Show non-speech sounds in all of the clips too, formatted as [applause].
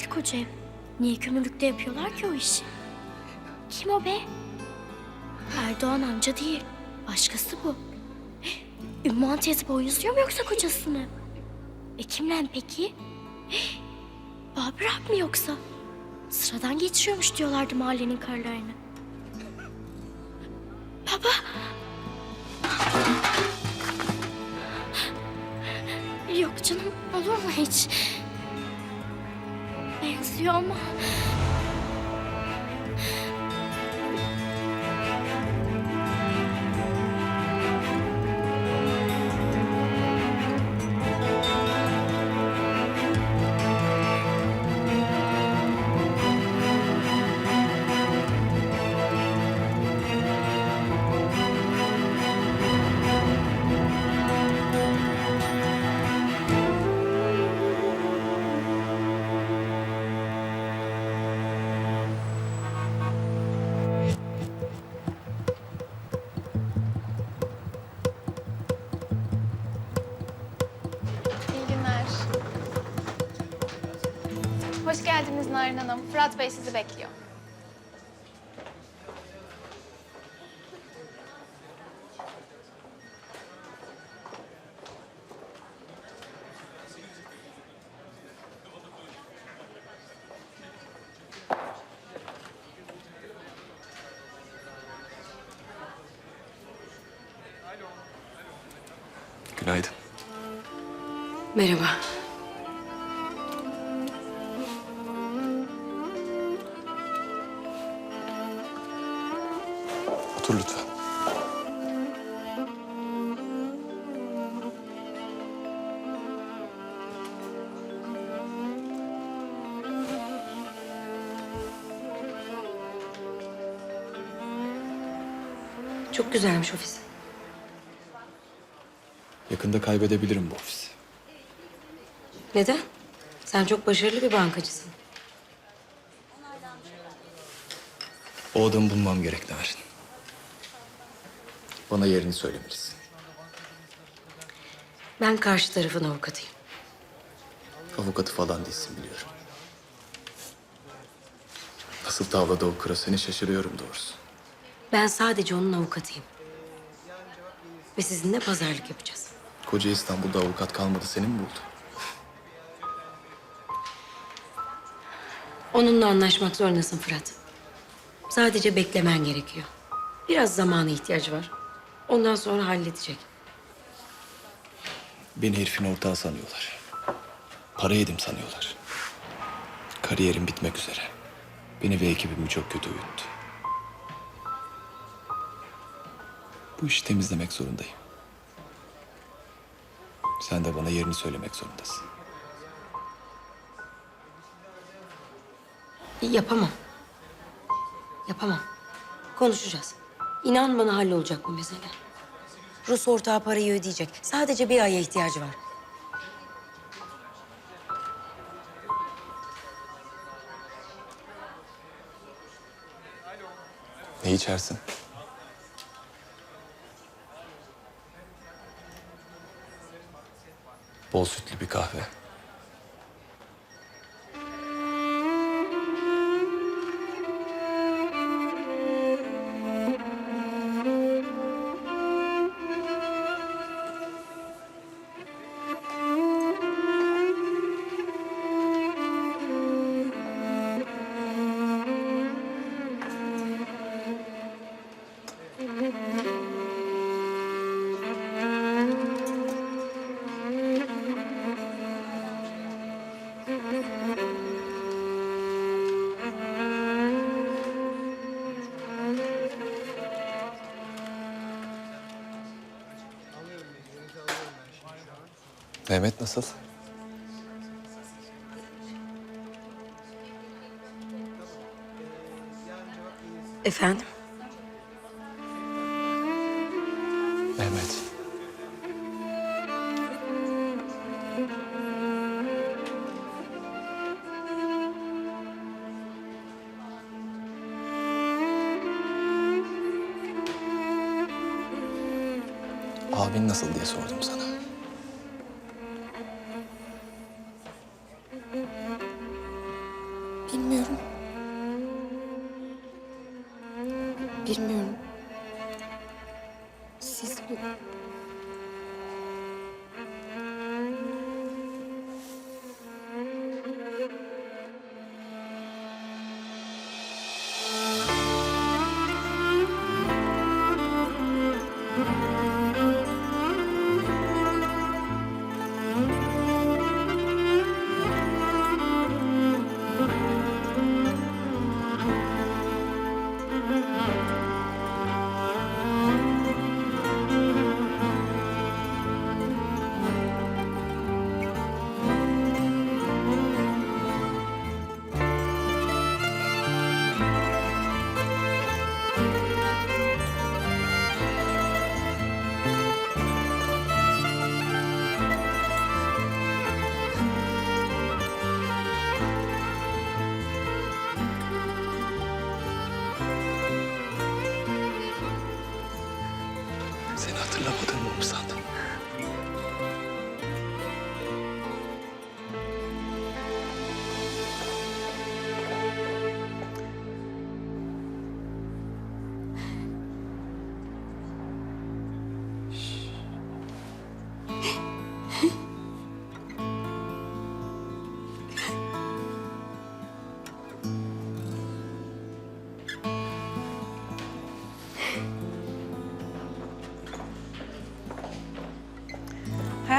Mı geldi koca ev? Niye kömürlükte yapıyorlar ki o işi? Kim o be? Erdoğan amca değil. Başkası bu. [gasps] Ümman teyze boynuzluyor mu yoksa kocasını? E kimle peki? [gasps] Babür mi yoksa? Sıradan geçiriyormuş diyorlardı mahallenin karlarını. [gasps] Baba! Yok canım, olur mu hiç? Benziyor ama... Hoş geldiniz Narin Hanım. Fırat Bey sizi bekliyor. Günaydın. Merhaba. Otur lütfen. Çok güzelmiş ofis. Yakında kaybedebilirim bu ofisi. Neden? Sen çok başarılı bir bankacısın. O adamı bulmam gerek Narin. Bana yerini söylemelisin. Ben karşı tarafın avukatıyım. Avukatı falan değilsin biliyorum. Nasıl tavladı o kıra seni şaşırıyorum doğrusu. Ben sadece onun avukatıyım. Ve sizinle pazarlık yapacağız. Koca İstanbul'da avukat kalmadı seni mi buldu? Onunla anlaşmak zorundasın Fırat. Sadece beklemen gerekiyor. Biraz zamana ihtiyacı var. Ondan sonra halledecek. Beni herifin ortağı sanıyorlar. Para yedim sanıyorlar. Kariyerim bitmek üzere. Beni ve ekibimi çok kötü uyuttu. Bu işi temizlemek zorundayım. Sen de bana yerini söylemek zorundasın. Yapamam. Yapamam. Konuşacağız. İnan bana hallolacak bu mesele. Rus ortağı parayı ödeyecek. Sadece bir aya ihtiyacı var. Ne içersin? Bol sütlü bir kahve. Mehmet nasıl? Efendim? Mehmet. Seni hatırlamadığımı mı sandın?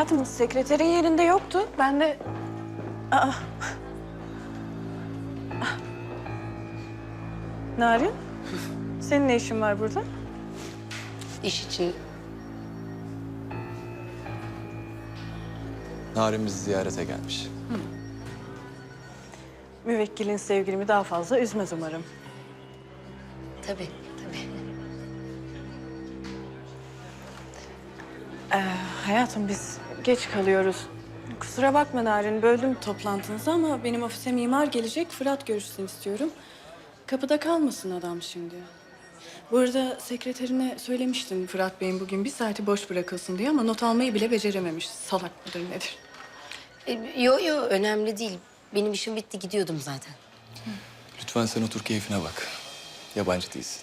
Hayatım sekreterin yerinde yoktu. Ben de... Aa. Narin, senin ne işin var burada? iş için Narin bizi ziyarete gelmiş. Müvekkilin sevgilimi daha fazla üzmez umarım. tabii tabii. Hayatım biz geç kalıyoruz. Kusura bakma Narin, böldüm toplantınızı ama benim ofise mimar gelecek. Fırat görüşsün istiyorum. Kapıda kalmasın adam şimdi. Bu arada sekreterine söylemiştim Fırat Bey'in bugün bir saati boş bırakılsın diye ama not almayı bile becerememiş. Salak mıdır nedir? E, yo yo önemli değil. Benim işim bitti gidiyordum zaten. Lütfen sen otur keyfine bak. Yabancı değilsin.